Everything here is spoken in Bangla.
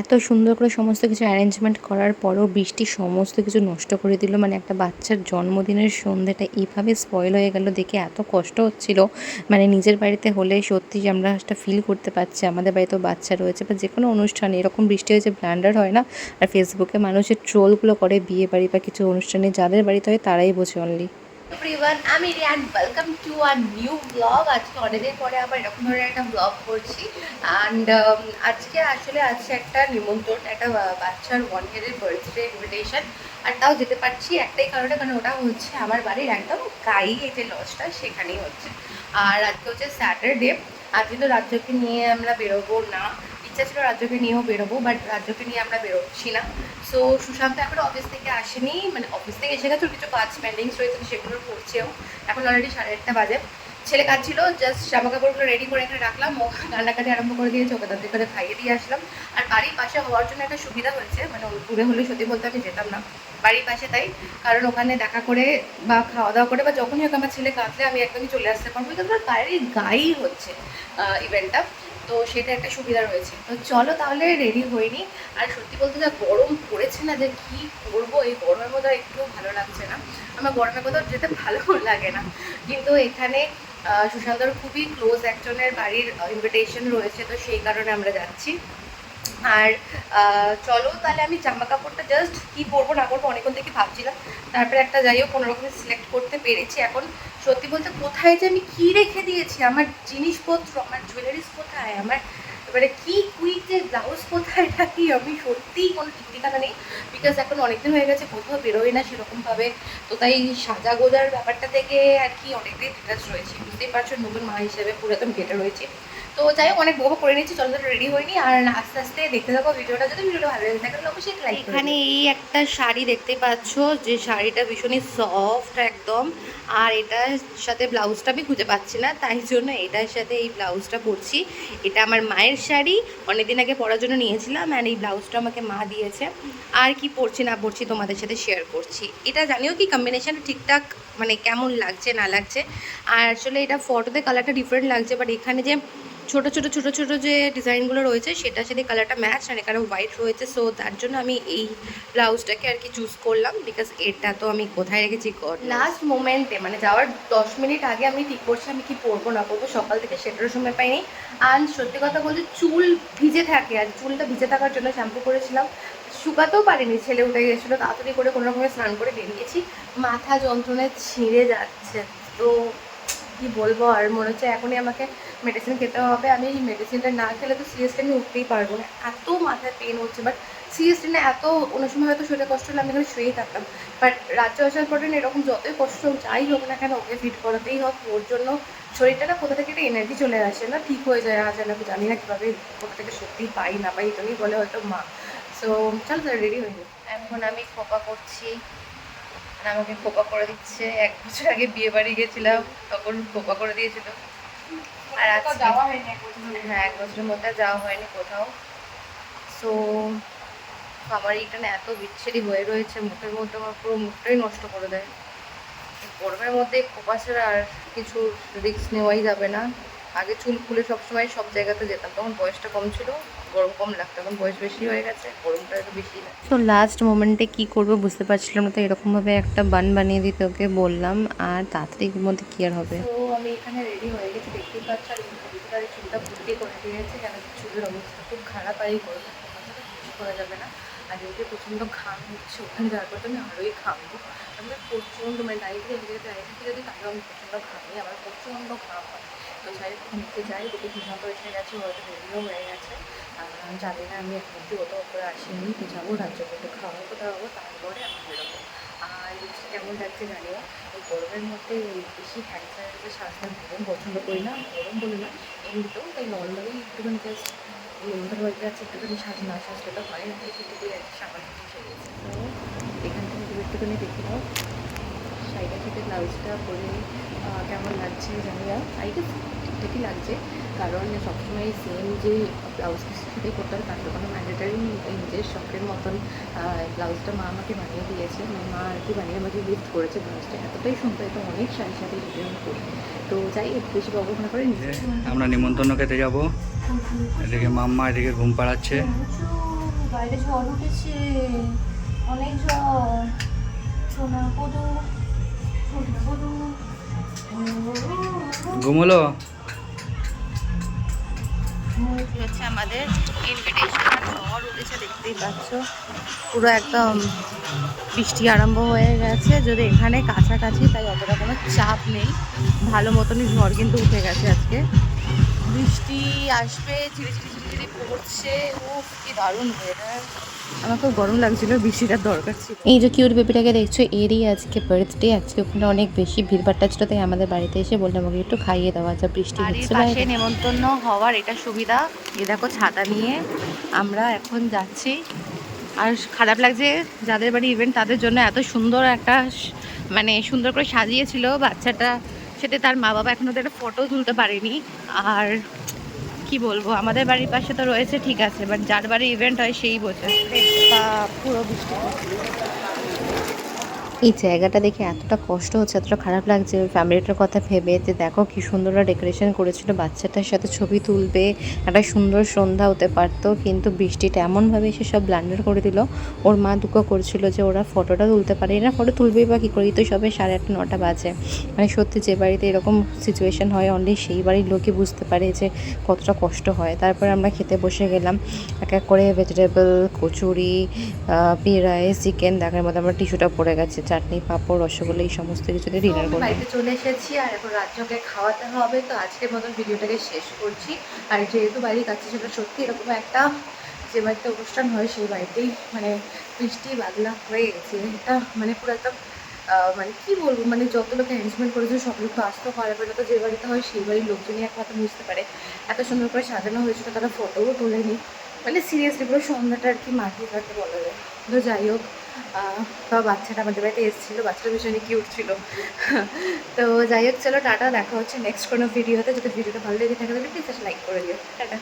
এত সুন্দর করে সমস্ত কিছু অ্যারেঞ্জমেন্ট করার পরও বৃষ্টি সমস্ত কিছু নষ্ট করে দিল। মানে একটা বাচ্চার জন্মদিনের সন্ধ্যেটা এইভাবে স্পয়েল হয়ে গেল দেখে এত কষ্ট হচ্ছিল। মানে নিজের বাড়িতে হলে সত্যি আমরা একটা ফিল করতে পারছি, আমাদের বাড়িতেও বাচ্চা রয়েছে বা যে কোনো অনুষ্ঠানে, এরকম বৃষ্টি হয়েছে ব্ল্যান্ডার হয় না। আর ফেসবুকে মানুষের ট্রোলগুলো করে বিয়ে বাড়ি বা কিছু অনুষ্ঠানে, যাদের বাড়িতে হয় তারাই বোঝে অনলি এভরিওয়ান আমি Riyan welcome to our new blog আজকে অনেকদিন পরে আবার এরকম ধরনের একটা ব্লগ করছি। অ্যান্ড আজকে আসলে আছে একটা নিমন্ত্রণ, একটা বাচ্চার ওয়ান ইয়ারের বার্থডে ইনভিটেশন আর তাও যেতে পারছি একটাই কারণে, কারণ ওটা হচ্ছে আমার বাড়ির একদম গাই এই যে লজটা, সেখানেই হচ্ছে। আর আজকে হচ্ছে স্যাটারডে আজকে তো রাজ্যকে নিয়ে আমরা বেরোবো না। ইচ্ছা ছিল রাজ্যকে নিয়েও বেরোবো বাট রাজ্যকে নিয়ে আমরা বেরোচ্ছি না। সো সুশান্ত এখন অফিস থেকে আসেনি মানে অফিস থেকে এসে গেছে কিছু কাজ পেন্ডিংস রয়েছে সেগুলো করছেও। এখন অলরেডি সাড়ে আটটা বাজে। ছেলে কাজ ছিল জাস্ট জামা কাপড়গুলো রেডি করে এখানে রাখলাম, ও কান্নাকাটি আরম্ভ করে দিয়েছে, ওকে তাদের করে খাইয়ে দিয়ে আসলাম। আর বাড়ির পাশে হওয়ার জন্য একটা সুবিধা হয়েছে মানে দূরে হলে সত্যি বলতে আমি যেতাম না। বাড়ির পাশে তাই, কারণ ওখানে দেখা করে বা খাওয়া দাওয়া করে, বা যখনই হোক আমার ছেলে কাঁদলে আমি একদমই চলে আসতে পারব কিন্তু বাইরের গায়েই হচ্ছে ইভেন্টটা তো সেটা একটা সুবিধা রয়েছে। তো চলো তাহলে রেডি হইনি আর সত্যি বলতে যা গরম পড়েছে না যে কি করব, এই গরমের আর একটু ভালো লাগছে না। আমার গরমের কোথাও যেতে ভালো লাগে না। কিন্তু এখানে সুশান্তর খুবই ক্লোজ একজনের বাড়ির ইনভিটেশন রয়েছে, তো সেই কারণে আমরা যাচ্ছি। আর চলো তাহলে আমি জামা কাপড়টা জাস্ট কি পরবো না পরবো অনেকক্ষণ থেকে ভাবছিলাম। তারপরে একটা যাই হোক, কোনো রকম সিলেক্ট করতে পেরেছি। এখন সত্যি বলতে কোথায় যে আমি কি রেখে দিয়েছি? আমার জিনিসপত্র, আমার জুয়েলারিস কোথায়? আমার এবারে কি কুইক যে ব্লাউজ কোথায়? থাকি আমি সত্যিই কোনো ঠিক ঠিকানা নেই। বিকজ এখন অনেকদিন হয়ে গেছে, কোথাও বেরোয় না সেরকমভাবে। তো তাই সাজা গোজার ব্যাপারটা থেকে আর কি অনেকটাই ডিটেলস রয়েছে। বুঝতেই পারছ, নতুন মা হিসেবে পুরো একদম ঘেটে রয়েছে। তো যাই হোক অনেক বউ করে নিচ্ছি চলো রেডি হয়নি আর আস্তে আস্তে দেখতে থাকো ভিডিওটা। যদি ভিডিওটা ভালো লাগে থাকে অবশ্যই লাইক এখানে এই একটা শাড়ি দেখতে পাচ্ছ যে শাড়িটা ভীষণই সফট একদম। আর এটার সাথে ব্লাউজটা আমি খুঁজে পাচ্ছি না তাই জন্য এটার সাথে এই ব্লাউজটা পরছি। এটা আমার মায়ের শাড়ি অনেকদিন আগে পরার জন্য নিয়েছিলাম অ্যান্ড এই ব্লাউজটা আমাকে মা দিয়েছে। আর কি পরছি না পরছি তোমাদের সাথে শেয়ার করছি। এটা জানিও কি কম্বিনেশন ঠিকঠাক মানে কেমন লাগছে না লাগছে? আর আসলে এটা ফটোতে কালারটা ডিফারেন্ট লাগছে বাট এখানে যে ছোট ছোট ছোট ছোট যে ডিজাইনগুলো রয়েছে সেটার সাথে কালারটা ম্যাচ আর এখানে হোয়াইট রয়েছে সো তার জন্য আমি এই ব্লাউজটাকে আর কি চুজ করলাম বিকজ এটা তো আমি কোথায় রেখেছি কর লাস্ট মোমেন্টে মানে যাওয়ার দশ মিনিট আগে আমি ঠিক করছি, আমি কি পরবো, না পরবো, সকাল থেকে সেটারও সময় পাইনি। আর সত্যি কথা বলতে, চুল ভিজে থাকে, আর চুলটা ভিজে থাকার জন্য শ্যাম্পু করেছিলাম। শুকাতেও পারিনি, ছেলে উঠে গেছিল, তাড়াতাড়ি করে কোনো রকমের স্নান করে বেরিয়েছি। মাথা যন্ত্রণায় ছিঁড়ে যাচ্ছে, তো কি বলব? আর মনে হচ্ছে এখনই আমাকে মেডিসিন খেতে হবে। আমি এই মেডিসিনটা না খেলে তো সিরিয়াসলি আমি উঠতেই পারব না। এত মাথায় পেন হচ্ছে। বাট সিরিয়াসলি না এত, অন্য সময় হয়তো শরীরে কষ্ট হলে আমি এখানে শুয়েই থাকতাম। বাট রাজ্য আসার পরে না এরকম যতই কষ্ট হোক, যাই হোক না কেন ওকে ফিট করাতেই হোক, ওর জন্য শরীরটা না কোথা থেকে একটা এনার্জি চলে আসে না, ঠিক হয়ে যায়, আজ আমি জানি না কীভাবে কোথা থেকে সত্যি পাই না পাই এটাই বলে হয়তো মা। সো চল রেডি হয়ে। এখন আমি খোপা করছি। আমাকে খোপা করে দিচ্ছে। এক বছর আগে বিয়ে বাড়ি গেছিলাম তখন খোপা করে দিয়েছিল। আর হ্যাঁ এক বছরের মধ্যে যাওয়া হয়নি কোথাও। সো আমার এইটা না এত বিচ্ছিরি হয়ে রয়েছে মুখের মধ্যে আমার পুরো মুখটাই নষ্ট করে দেয়। গরমের মধ্যে খোপা ছাড়া আর কিছু রিস্ক নেওয়াই যাবে না। আগে চুল খুলে সবসময় সব জায়গাতে যেতাম তখন বয়সটা কম ছিল। গরম কম লাগতো এখন বয়স বেশি হয়ে গেছে গরমটা একটু বেশি লাগে তো লাস্ট মোমেন্টে কি করব বুঝতে পারছিলাম না তো এরকমভাবে একটা বান বানিয়ে দিতে ওকে বললাম আর তাড়াতাড়ির মধ্যে কি আর হবে? তো আমি এখানে রেডি হয়ে গেছি দেখতেই পাচ্ছ আর এই চুলটা ভর্তি করে দিয়েছে কেন চুলের অবস্থা খুব খারাপ আর এই গরমে করা যাবে না। আর এদিকে প্রচণ্ড ঘাম হচ্ছে ওখানে যাওয়ার পর তো আমি আরোই ঘামবো আমি প্রচণ্ড মানে থেকে থেকে যদি তাহলে আমি প্রচণ্ড ঘামি আমার প্রচণ্ড ঘাম হয়। তো যাই নিচে যাই দেখে এসে গেছে হয়তো রেডিও হয়ে গেছে। আর জানি না, আমি এখন অব্দি ওটা ওপরে আসিনি। তো যাব, রাজ্য করতে খাওয়াবো দাওয়াবো তারপরে আমি বেরোবো। আর লিপস্টিক কেমন লাগছে জানিও এই গরমের মধ্যে বেশি হ্যান্ডসাইজে সাজতে গরম পছন্দ করি না গরম বলে না। এমনিতেও তাই নর্মালি একটুখানি জাস্ট নিমন্ত্রণ বাড়িতে যাচ্ছে একটুখানি সাজ, না সাজলে তো হয় না একটুকুই আর সামান্য কিছু গেছে এখান থেকে তুমি একটুখানি দেখে নাও। শাড়িটা থেকে ব্লাউজটা পরে কেমন লাগছে জানি না। আই ঠিকঠাকই লাগছে। কারণ সবসময় সেম যে ব্লাউজ সেটাই করতে হবে তার তো কোনো ম্যান্ডেটারি নেই নিজের শখের মতন ব্লাউজটা মা আমাকে বানিয়ে দিয়েছে। মানে মা আর কি বানিয়ে আমাকে গিফট করেছে ব্লাউজটা এতটাই সুন্দর তো অনেক শাড়ির সাথে রিটার্ন করি। তো যাই একটু বেশি অবহেলা করে আমরা নিমন্ত্রণ খেতে যাব। এদিকে মাম্মা এদিকে ঘুম পাড়াচ্ছে। বাইরে ঝড় উঠেছে অনেক ঝড়। সোনা কদু সোনা কদু হচ্ছে আমাদের ইনভিটেশন ঝড় উঠেছে দেখতেই পাচ্ছ। পুরো একদম বৃষ্টি আরম্ভ হয়ে গেছে। যদি এখানে কাছাকাছি, তাই অতটা কোনো চাপ নেই। ভালো মতনই ঝড় কিন্তু উঠে গেছে আজকে। বৃষ্টি আসবে ঝিরি ঝিরি ঝিরি ঝিরি পড়ছে ও কি দারুণ ওয়েদার আমার খুব গরম লাগছিল বৃষ্টিটার দরকার ছিল। এই যে কিউট বেবিটাকে দেখছ এরই আজকে বার্থডে আজকে ওখানে অনেক বেশি ভিড়ভাট্টা ছিল তাই আমাদের বাড়িতে এসে বললাম ওকে একটু খাইয়ে দেওয়া যা বৃষ্টি হচ্ছে পাশে বাইরে নেমন্তন্ন হওয়ার এটা সুবিধা। এই দেখো ছাতা নিয়ে আমরা এখন যাচ্ছি। আর খারাপ লাগছে যাদের বাড়ি ইভেন্ট তাদের জন্য এত সুন্দর একটা মানে সুন্দর করে সাজিয়েছিল বাচ্চাটা। সেটা তার মা বাবা এখন ওদের একটা ফটো তুলতে পারেনি। আর কি বলব? আমাদের বাড়ির পাশে তো রয়েছে, ঠিক আছে বাট যার বাড়ি ইভেন্ট হয় সেই বোঝে। পুরো বৃষ্টি এই জায়গাটা দেখে এতটা কষ্ট হচ্ছে, এতটা খারাপ লাগছে। ওই ফ্যামিলিটার কথা ভেবে যে দেখো কি সুন্দর ডেকোরেশন করেছিল, বাচ্চাটার সাথে ছবি তুলবে, একটা সুন্দর সন্ধ্যা হতে পারতো, কিন্তু বৃষ্টিটা এমনভাবে এসে সব ব্লান্ডার করে দিল। ওর মা দুঃখ করছিল যে ওরা ফটোটা তুলতে পারে না ফটো তুলবেই বা কী করি? তো সবে সাড়ে আটটা, নটা বাজে। মানে সত্যি যে বাড়িতে এরকম সিচুয়েশন হয় অনলি সেই বাড়ির লোকই বুঝতে পারে যে কতটা কষ্ট হয়। তারপর আমরা খেতে বসে গেলাম, এক এক করে vegetable kachori pea rice chicken দেখার মধ্যে আমরা টিস্যুটা পড়ে গেছে। চাটনি পাঁপড় রসগোল্লা এই সমস্ত কিছু দিয়ে ডিনার করব। বাড়িতে চলে এসেছি আর এখন রাজ্যকে খাওয়াতে হবে তো আজকের মতন ভিডিওটাকে শেষ করছি। আর যেহেতু বাড়ির কাছে ছিল সত্যি এরকম একটা যে বাড়িতে অনুষ্ঠান হয় সেই বাড়িতেই মানে বৃষ্টি বাদলা হয়ে গেছে। এটা মানে পুরো একদম মানে কি বলব মানে যত লোক অ্যারেঞ্জমেন্ট করেছে সব লোক তো আসতে পারে না তো যে বাড়িতে হয় সেই বাড়ির লোকজনই একমাত্র বুঝতে পারে। এত সুন্দর করে সাজানো হয়েছিল তারা ফটোও তোলেনি। মানে সিরিয়াসলি পুরো সন্ধ্যাটা আর কি মাটি কাটতে বলা যায়। তো যাই হোক আহ, বাচ্চাটা আমাদের বাড়িতে এসেছিল বাচ্চাটা ভীষণই কিউট ছিল। তো যাই হোক চলো টাটা দেখা হচ্ছে নেক্সট কোনো ভিডিওতে যদি ভিডিওটা ভালো লেগে থাকে তাহলে প্লিজ লাইক করে দিও। টাটা।